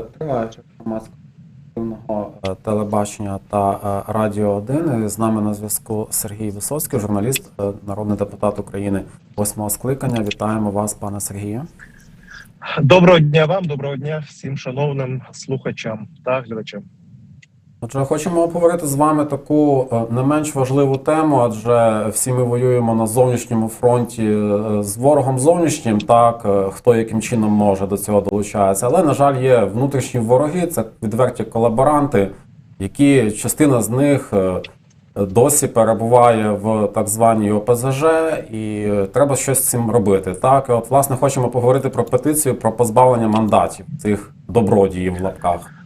Триваючи громадського е, телебачення та е, Радіо 1. З нами на зв'язку Сергій Висоцький, журналіст, е, народний депутат України восьмого скликання. Вітаємо вас, пане Сергію. Доброго дня вам, доброго дня всім шановним слухачам та глядачам. Отже, хочемо обговорити з вами таку е, не менш важливу тему, адже всі ми воюємо на зовнішньому фронті е, з ворогом зовнішнім, так е, хто яким чином може до цього долучається. Але на жаль, є внутрішні вороги, це відверті колаборанти, які частина з них досі перебуває в так званій ОПЗЖ, і треба щось з цим робити. Так, і от власне хочемо поговорити про петицію про позбавлення мандатів цих добродіїв в лапках.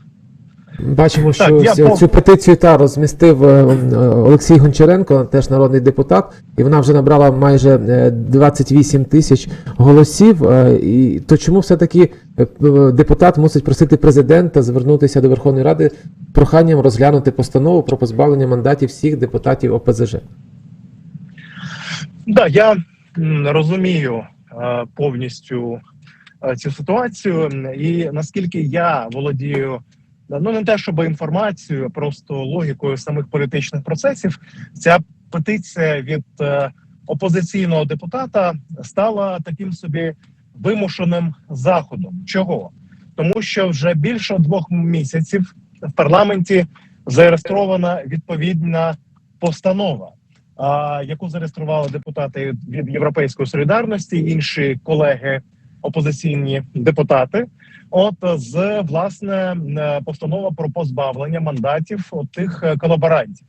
Бачимо, що Так, я цю- пов- петицію та розмістив е, е, Олексій Гончаренко, теж народний депутат, і вона вже набрала майже е, 28 тисяч голосів. Е, І то чому все-таки е, е, депутат мусить просити президента звернутися до Верховної Ради проханням розглянути постанову про позбавлення мандатів всіх депутатів ОПЗЖ? Да, я розумію е, повністю е, цю ситуацію, і наскільки я володію. Ну, не те, щоб інформацією, а просто логікою самих політичних процесів. Ця петиція від е, опозиційного депутата стала таким собі вимушеним заходом. Чого? Тому що вже більше двох місяців в парламенті зареєстрована відповідна постанова, яку зареєстрували депутати від Європейської солідарності, інші колеги, опозиційні депутати. От з власне е, постанова про позбавлення мандатів тих е, колаборантів,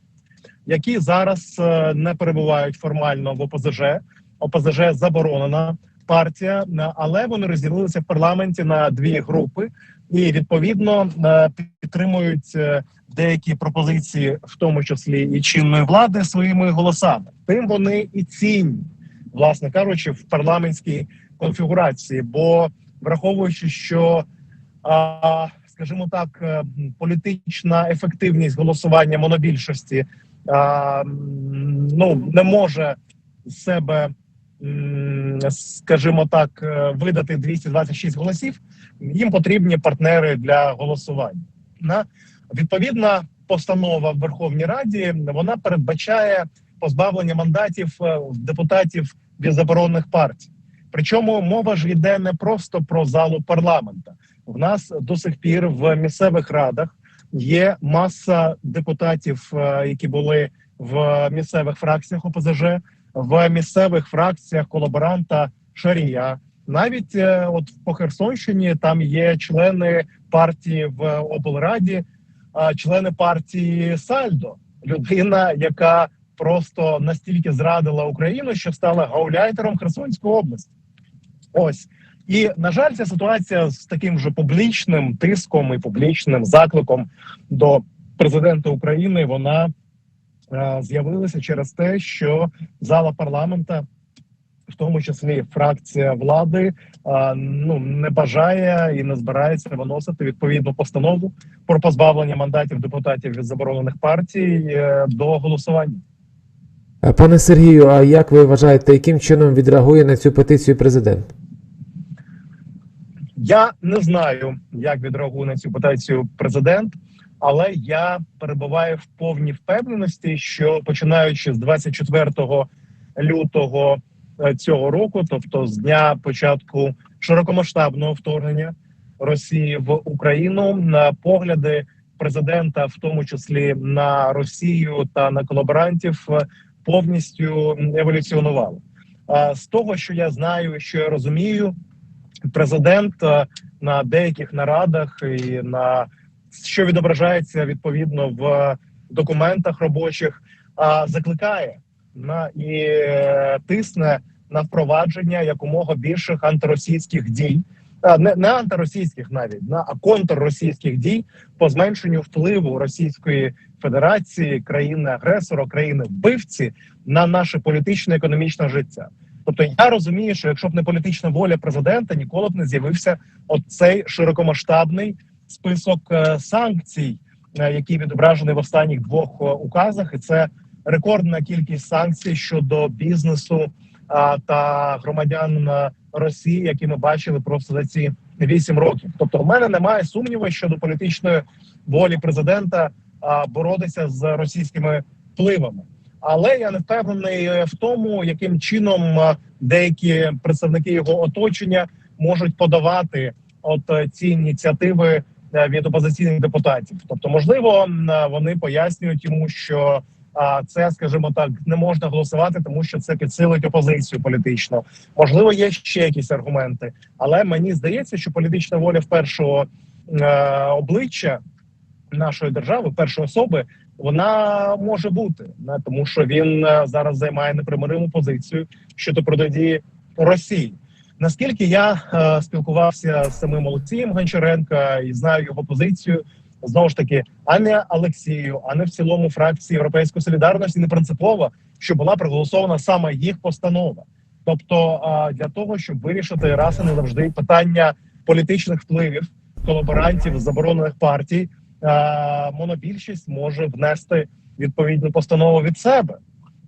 які зараз е, не перебувають формально в ОПЗЖ. ОПЗЖ заборонена партія, е, але вони розділилися в парламенті на дві групи і відповідно е, підтримують е, деякі пропозиції, в тому числі і чинної влади, своїми голосами. Тим вони і цінні, власне кажучи, в парламентській конфігурації. Бо враховуючи, що скажімо так, е, політична ефективність голосування монобільшості ну не може себе, скажімо так, е, видати 226 голосів. Їм потрібні партнери для голосування. На відповідна постанова в Верховній Раді вона передбачає позбавлення мандатів е, депутатів від заборонених партій. Причому мова ж йде не просто про залу парламента. В нас до сих пір в місцевих радах є маса депутатів, е, які були в місцевих фракціях ОПЗЖ, в місцевих фракціях колаборанта Шарія. Навіть е, от по Херсонщині там є члени партії в облраді, члени партії Сальдо, людина, яка просто настільки зрадила Україну, що стала гауляйтером Херсонської області. Ось і на жаль, ця ситуація з таким же публічним тиском і публічним закликом до президента України вона е, з'явилася через те, що зала парламента, в тому числі фракція влади, е, ну не бажає і не збирається виносити відповідну постанову про позбавлення мандатів депутатів від заборонених партій е, до голосування. Е, Пане Сергію, а як ви вважаєте, яким чином відреагує на цю петицію президент? Я не знаю, як відреагує на цю петицію президент, але я перебуваю в повній впевненості, що починаючи з 24 лютого е, цього року, тобто з дня початку широкомасштабного вторгнення Росії в Україну, на погляди президента, в тому числі на Росію та на колаборантів, повністю еволюціонували. З того, що я знаю, що я розумію, президент на деяких нарадах і на що відображається відповідно в документах робочих, закликає на і е, тисне на впровадження якомога більших антиросійських дій, не, не антиросійських навіть на а контрросійських дій по зменшенню впливу Російської Федерації, країни агресора, країни вбивці на наше політичне економічне життя. Тобто я розумію, що якщо б не політична воля президента, ніколи б не з'явився оцей широкомасштабний список е, санкцій, е, який відображений в останніх двох е, указах, і це рекордна кількість санкцій щодо бізнесу та громадян е, Росії, які ми бачили просто за ці 8 років. Тобто, в мене немає сумніву щодо політичної волі президента боротися з російськими впливами. Але я не впевнений в тому, яким чином деякі представники його оточення можуть подавати от ці ініціативи е, від опозиційних депутатів. Тобто, можливо, вони пояснюють йому, що а, це, скажімо так, не можна голосувати, тому що це підсилить опозицію політично. Можливо, є ще якісь аргументи, але мені здається, що політична воля в першого е, обличчя нашої держави, першої особи, вона може бути не тому, що він е, зараз займає непримириму позицію щодо протидії Росії. Наскільки я е, спілкувався з самим Олексієм Гончаренка і знаю його позицію, знову ж таки, а не Олексію, а не в цілому фракції Європейської солідарності, не принципово, що була проголосована саме їх постанова. Тобто, для того, щоб вирішити раз і не завжди питання політичних впливів колаборантів заборонених партій, монобільшість може внести відповідну постанову від себе.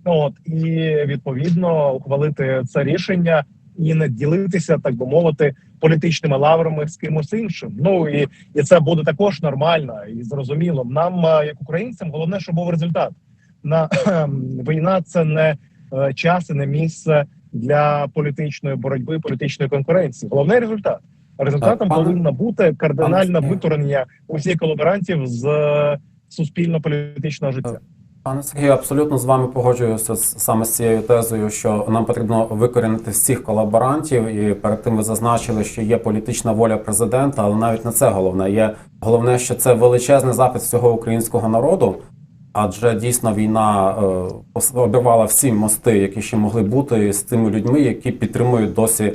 От і відповідно ухвалити це рішення і не ділитися, так би мовити, політичними лаврами з кимось іншим. Ну і, і це буде також нормально і зрозуміло. Нам, як українцям, головне, щоб був результат. На війна це не е, час і не місце для політичної боротьби, політичної конкуренції. Головний результат. Результатом Так, повинно бути кардинальне Сергію. усіх колаборантів з е, суспільно-політичного життя. Пане Сергію, абсолютно з вами погоджуюся саме з цією тезою, що нам потрібно викорінити всіх колаборантів. І перед тим ви зазначили, що є політична воля президента, але навіть не це головне. Є головне, що це величезний запит всього українського народу. Адже дійсно війна е, обірвала всі мости, які ще могли бути з тими людьми, які підтримують досі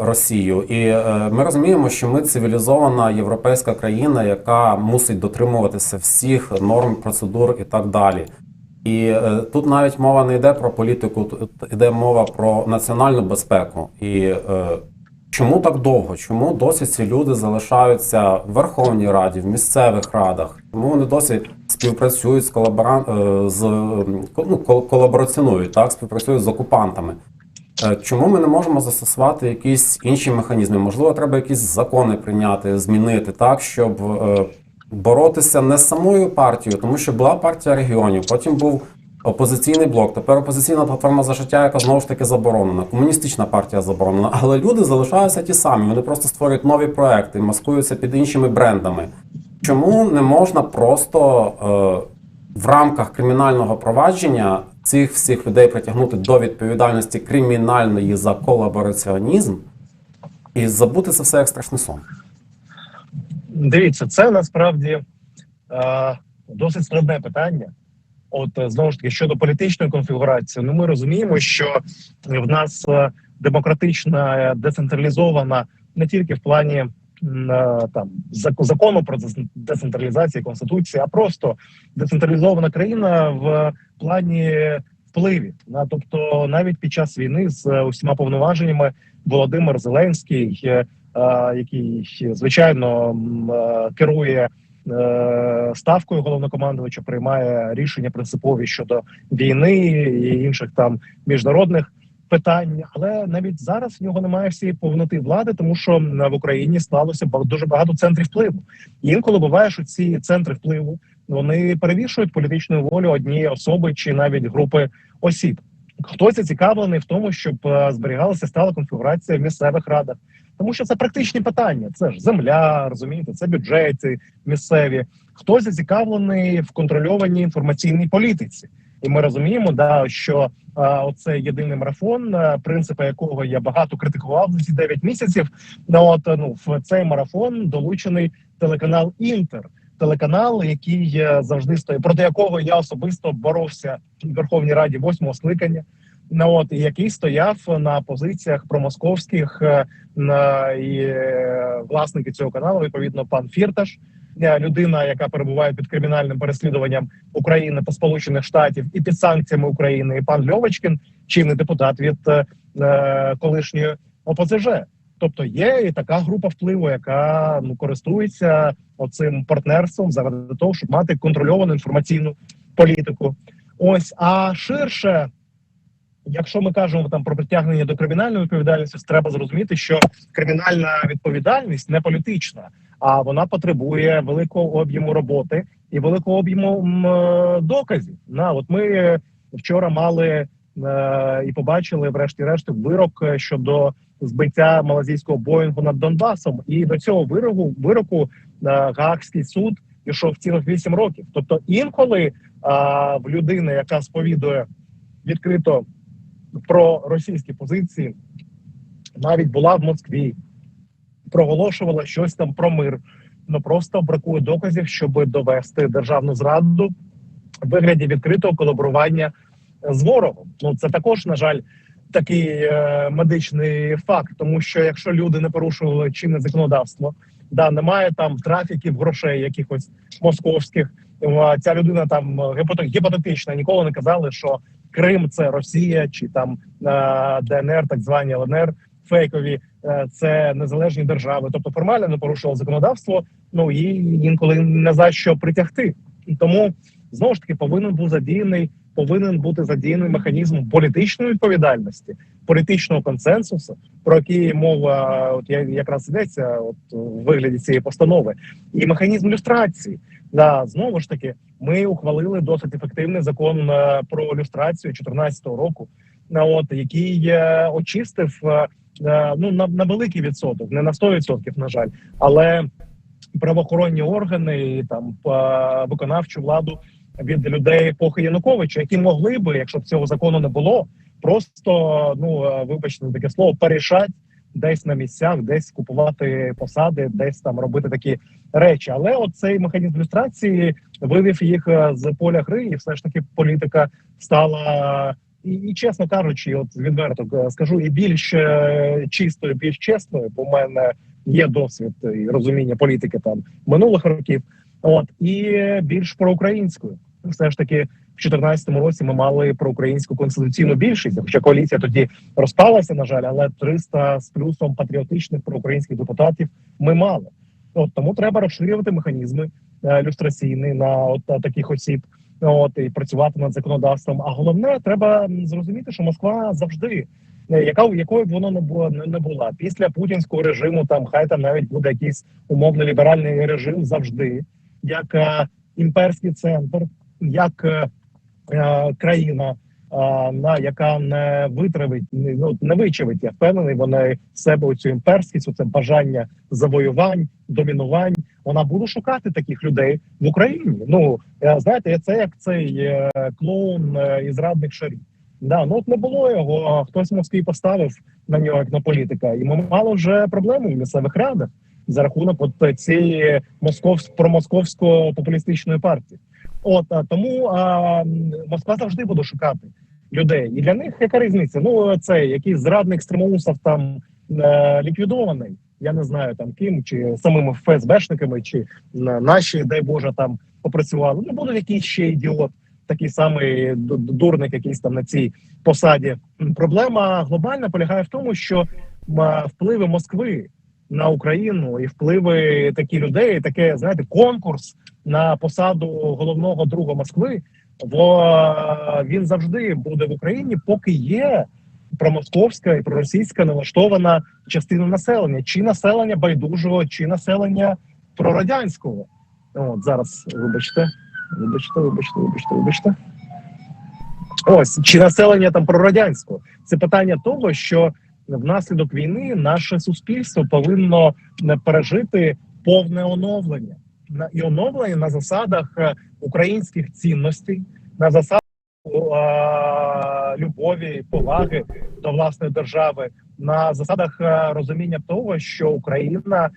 Росію. І е, ми розуміємо, що ми цивілізована європейська країна, яка мусить дотримуватися всіх норм, процедур і так далі. І е, тут навіть мова не йде про політику, тут йде мова про національну безпеку. І е, чому так довго? Чому досі ці люди залишаються в Верховній Раді, в місцевих радах? Чому вони досі співпрацюють з колаборан... е, з ну, колабораціонують, так, співпрацюють з окупантами? Е, Чому ми не можемо застосувати якісь інші механізми? Можливо, треба якісь закони прийняти, змінити так, щоб е, боротися не з самою партією, тому що була партія регіонів, потім був опозиційний блок, тепер опозиційна платформа за життя, яка знову ж таки заборонена, комуністична партія заборонена. Але люди залишаються ті самі. Вони просто створюють нові проекти, маскуються під іншими брендами. Чому не можна просто е, в рамках кримінального провадження цих всіх людей притягнути до відповідальності кримінальної за колабораціонізм і забути це все як страшний сон? Дивіться, це насправді е, досить складне питання. От е, знову ж таки щодо політичної конфігурації, ну ми розуміємо, що в нас е, демократична, е, децентралізована не тільки в плані там зак- закону про децен- децентралізацію конституції, а просто децентралізована країна в плані впливів. На тобто, навіть під час війни з е, усіма повноваженнями Володимир Зеленський, е, який звичайно е, керує ставкою головнокомандувача, приймає рішення принципові щодо війни і інших там міжнародних питань. Але навіть зараз в нього немає всієї повноти влади, тому що в Україні склалося ба- дуже багато центрів впливу. І інколи буває, що ці центри впливу вони перевішують політичну волю однієї особи чи навіть групи осіб. Хтось зацікавлений в тому, щоб е, зберігалася стала конфігурація в місцевих радах, тому що це практичні питання. Це ж земля, розумієте, це бюджети місцеві. Хтось зацікавлений в контрольованій інформаційній політиці, і ми розуміємо, да що а, оце єдиний марафон, а, принципи якого я багато критикував за ці 9 місяців. Ну от ну в цей марафон долучений телеканал Інтер. Телеканал, який е, завжди стоїть, проти якого я особисто боровся в Верховній Раді восьмого скликання. Ну от який стояв на позиціях промосковських е, на і е, власники цього каналу, відповідно, пан Фірташ, е, людина, яка перебуває під кримінальним переслідуванням України та Сполучених Штатів і під санкціями України, і пан Льовочкін, чинний депутат від е, е, колишньої ОПЗЖ. Тобто є і така група впливу, яка ну користується оцим партнерством заради того, щоб мати контрольовану інформаційну політику. Ось а ширше якщо ми кажемо там про притягнення до кримінальної відповідальності, треба зрозуміти, що кримінальна відповідальність не політична, а вона потребує великого об'єму роботи і великого об'єму е, доказів. На от ми е, вчора мали е, і побачили, врешті-решт, вирок е, щодо збиття малазійського боїнгу над Донбасом. І до цього вироку вироку е, Гаагський суд пішов цілих 8 років. Тобто, інколи а, в людини, яка сповідує відкрито про російські позиції, навіть була в Москві, проголошувала щось там про мир. Ну просто бракує доказів, щоб довести державну зраду в вигляді відкритого колаборування з ворогом. Ну це також, на жаль, такий е, медичний факт, тому що якщо люди не порушували чинне законодавство, да немає там трафіків грошей, якихось московських. Ця людина там гіпоте- гіпотетична, ніколи не казали, що Крим це Росія чи там е, ДНР, так звані ЛНР, фейкові е, це незалежні держави. Тобто формально не порушував законодавство. Ну і інколи не за що притягти. І тому знову ж таки повинен був задіяний, повинен бути задіяний механізм політичної відповідальності, політичного консенсусу, про який мова от я- якраз йдеться, от у вигляді цієї постанови, і механізм люстрації. Да, знову ж таки, ми ухвалили досить ефективний закон е, про люстрацію 2014 року, на от який е, очистив е, е, ну на, на великий відсоток, не на 100%, на жаль, але правоохоронні органи там е, виконавчу владу від людей епохи Януковича, які могли би, якщо б цього закону не було, просто ну е, вибачте таке слово, перешать десь на місцях, десь купувати посади, десь там робити такі речі. Але от цей механізм люстрації вивів їх е, з поля гри, і все ж таки політика стала. І, і чесно кажучи, от відверто е, скажу, і більш е, чистою, більш чесною, бо в мене є досвід і розуміння політики там минулих років. От і більш проукраїнською. Все ж таки, в 2014 році ми мали проукраїнську конституційну більшість, хоча коаліція тоді розпалася, на жаль, але 300 з плюсом патріотичних проукраїнських депутатів ми мали. От тому треба розширювати механізми е, люстраційні на от таких осіб. От і працювати над законодавством. А головне, треба зрозуміти, що Москва завжди е, яка якою б воно не було не, була після путінського режиму, там хай там навіть буде якийсь умовно ліберальний режим завжди, як е, імперський центр, як е, е, країна, е, на яка не витравить, ну не вичавить. Я впевнений, вони в себе оцю імперськість, оце бажання завоювань, домінувань. Вона буде шукати таких людей в Україні. Ну е, знаєте, це як цей е, клоун е, і зрадник шарі. Да, ну от не було його. а Хтось в Москві поставив на нього як на політика, і ми мали вже проблеми в місцевих радах за рахунок от цієї московсько промосковсько популістичної партії. От тому а, Москва завжди буде шукати людей, і для них яка різниця? Ну цей якийсь зрадник Стримоусов там е, ліквідований. Я не знаю там ким, чи самими ФСБшниками, чи наші, дай Боже, там попрацювали. Ну буде якийсь ще ідіот, такий самий ду- ду- дурник, якийсь там на цій посаді. Проблема глобальна полягає в тому, що впливи Москви на Україну і впливи таких людей, таке знаєте, конкурс на посаду головного друга Москви. Бо він завжди буде в Україні, поки є промосковська і проросійська налаштована частина населення, чи населення байдужого, чи населення прорадянського. От зараз, вибачте, вибачте, вибачте, вибачте, вибачте. Ось чи населення там прорадянського. Це питання того, що внаслідок війни наше суспільство повинно е, пережити повне оновлення і оновлення на засадах е, українських цінностей, на засадах е, любові, поваги до власної держави, на засадах е, розуміння того, що Україна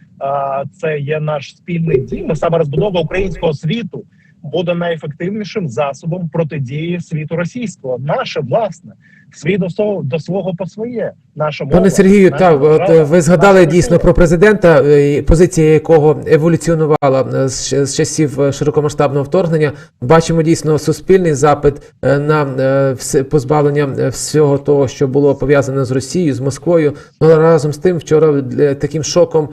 це є наш спільний дім. Саме розбудова українського світу буде найефективнішим засобом протидії світу російського. Наше власне свій до свого до свого по своє. Наша мова, Пане Сергію, наша та от держава, е, ви згадали дійсно про президента, е, позиція якого еволюціонувала е, з з часів широкомасштабного вторгнення. Бачимо дійсно суспільний запит на все- позбавлення всього того, що було пов'язане з Росією, з Москвою. Ну але разом з тим, вчора таким шоком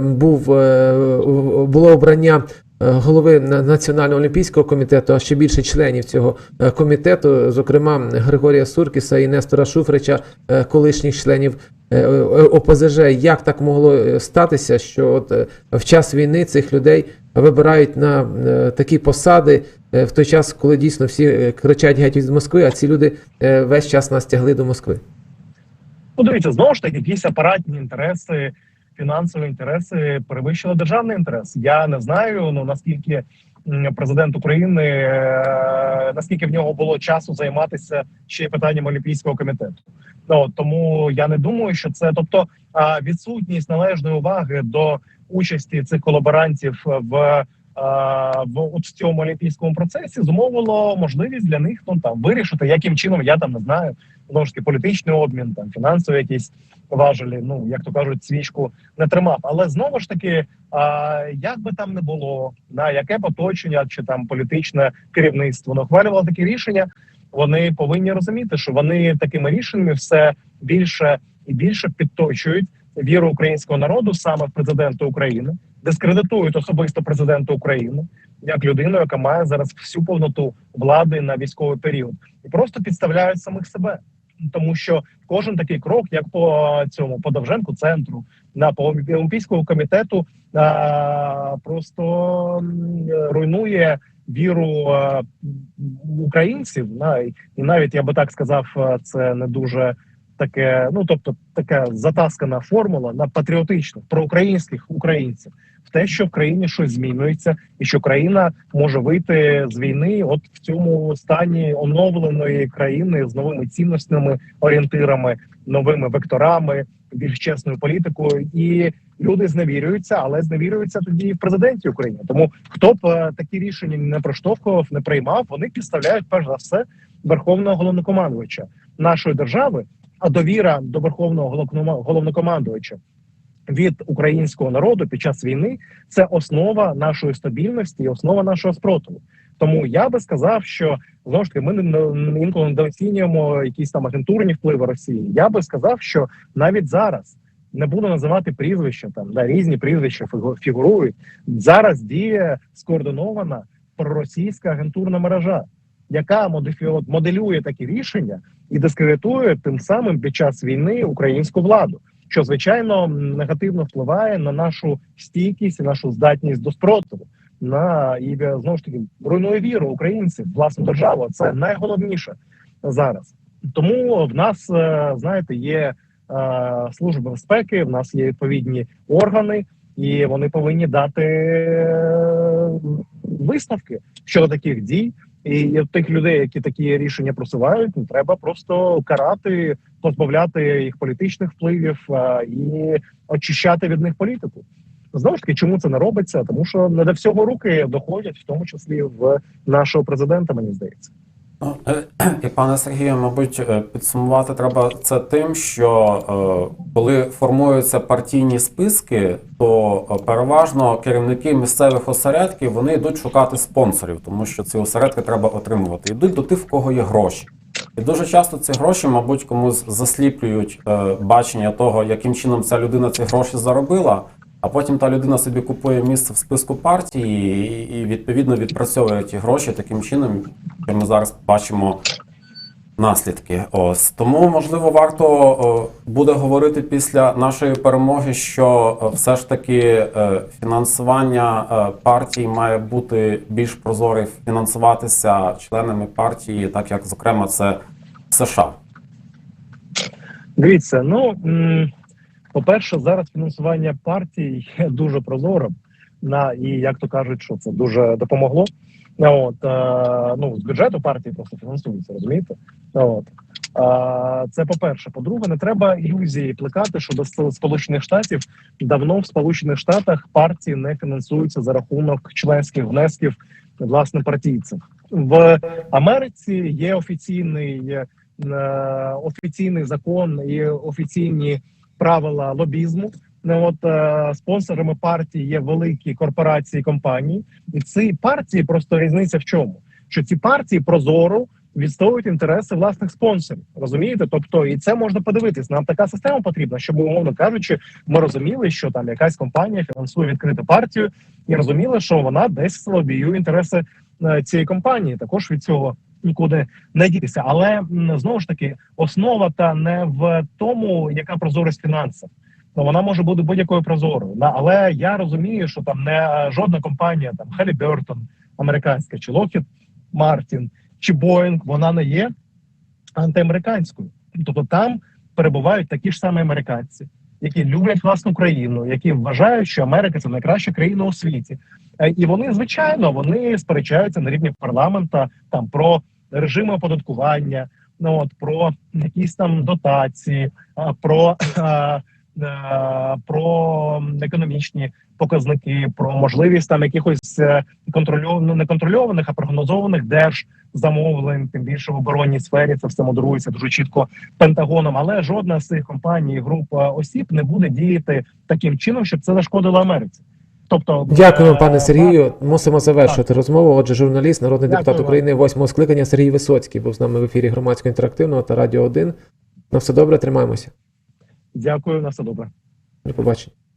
був було обрання голови На- Національного олімпійського комітету, а ще більше членів цього е, комітету, зокрема Григорія Суркіса і Нестора Шуфрича, е, колишніх членів е, е, ОПЗЖ. Як так могло е, статися, що от е, в час війни цих людей вибирають на е, такі посади е, в той час, коли дійсно всі е, кричать геть від Москви, а ці люди е, весь час нас тягли до Москви? Ну, дивіться, знову ж таки, якісь апаратні інтереси, фінансові інтереси перевищили державний інтерес. Я не знаю, ну наскільки президент України е, наскільки в нього було часу займатися ще питанням Олімпійського комітету. Ну тому я не думаю, що це тобто відсутність належної уваги до участі цих колаборантів в. В в цьому олімпійському процесі зумовило можливість для них ну там вирішити, яким чином я там не знаю знову ж таки політичний обмін, там фінансові якісь важелі. Ну як то кажуть, свічку не тримав. Але знову ж таки, а, як би там не було, на яке б оточення чи там політичне керівництво не ухвалювало такі рішення, вони повинні розуміти, що вони такими рішеннями все більше і більше підточують віру українського народу саме в президента України, дискредитують особисто президента України як людину, яка має зараз всю повноту влади на військовий період, і просто підставляють самих себе. Тому що кожен такий крок, як по цьому по Довженку центру, на по Олімпійського комітету, а, просто руйнує віру а, українців. На і навіть я би так сказав, це не дуже таке. Ну тобто, така затаскана формула на патріотичних проукраїнських українців в те, що в країні щось змінюється, і що країна може вийти з війни, от в цьому стані оновленої країни з новими цінностями, орієнтирами, новими векторами, більш чесною політикою, і люди зневірюються, але зневірюються тоді і в президенті України. Тому хто б е, такі рішення не проштовхував, не приймав, вони підставляють перш за все верховного головнокомандувача нашої держави. А довіра до верховного головнокомандувача від українського народу під час війни це основа нашої стабільності і основа нашого спротиву. Тому я би сказав, що знову ж таки ми не- інколи недооцінюємо якісь там агентурні впливи Росії. Я би сказав, що навіть зараз не буду називати прізвища, там да, різні прізвища фігу- фігурують. Зараз діє скоординована проросійська агентурна мережа, яка моделює такі рішення і дискредитує тим самим під час війни українську владу що звичайно негативно впливає на нашу стійкість і нашу здатність до спротиву. На і знову ж таки руйнує віру українців власну державу. Це найголовніше зараз. Тому в нас е, знаєте є е, служба безпеки, в нас є відповідні органи, і вони повинні дати е, висновки щодо таких дій. І тих людей, які такі рішення просувають, ну, треба просто карати, позбавляти їх політичних впливів і очищати від них політику. Знову ж таки, чому це не робиться? Тому що не до всього руки доходять, в тому числі в нашого президента. Мені здається. Ну, е, І пане Сергію, мабуть, е, підсумувати треба це тим, що е, коли формуються партійні списки, то переважно керівники місцевих осередків вони йдуть шукати спонсорів, тому що ці осередки треба отримувати. Йдуть до тих, в кого є гроші. І дуже часто ці гроші, мабуть, комусь засліплюють бачення того, яким чином ця людина ці гроші заробила. А потім та людина собі купує місце в списку партії і, відповідно відпрацьовує ті гроші таким чином, що ми зараз бачимо наслідки. Ось тому, можливо, варто буде говорити після нашої перемоги, що все ж таки е, фінансування е, партій має бути більш прозоре, фінансуватися членами партії, так як зокрема це США. Дивіться, ну по-перше, зараз фінансування партій дуже прозорим. На і як то кажуть, що це дуже допомогло. От е, ну з бюджету партії просто фінансується, розумієте? От е, це по-перше. По-друге, не треба ілюзії плекати, що до Сполучених Штатів давно в Сполучених Штатах партії не фінансуються за рахунок членських внесків власне партійців. В Америці є офіційний е, офіційний закон і офіційні правила лобізму. Ну, от е, спонсорами партії є великі корпорації компанії, і ці партії просто різниця в чому? Що ці партії прозоро відстоюють інтереси власних спонсорів. Розумієте? Тобто, і це можна подивитись. Нам така система потрібна, щоб умовно кажучи, ми розуміли, що там якась компанія фінансує відкриту партію, і розуміли, що вона десь лобіює інтереси е, цієї компанії. Також від цього нікуди не дітися. Але знову ж таки, основа та не в тому, яка прозорість фінансів. Ну вона може бути будь-якою прозорою. Але я розумію, що там не е, жодна компанія, там Halliburton, американська, чи Lockheed Martin, чи Boeing, вона не є антиамериканською. Тобто там перебувають такі ж самі американці, які люблять власну країну, які вважають, що Америка це найкраща країна у світі. Е, І вони, звичайно, вони сперечаються на рівні парламента там про режими оподаткування, ну от про якісь там дотації, про, е, про економічні показники, про можливість там якихось е, контрольованих, не контрольованих, а прогнозованих держзамовлень, тим більше в оборонній сфері це все модерується дуже чітко Пентагоном. Але жодна з цих компаній, і груп е, осіб не буде діяти таким чином, щоб це зашкодило Америці. Тобто, Дякуємо, е, пане Сергію. Мусимо завершити розмову. Отже, журналіст, народний Дякую депутат. України восьмого скликання Сергій Висоцький був з нами в ефірі громадського інтерактивного та радіо 1. На все добре, тримаємося. Дякую на все добре. До побачення.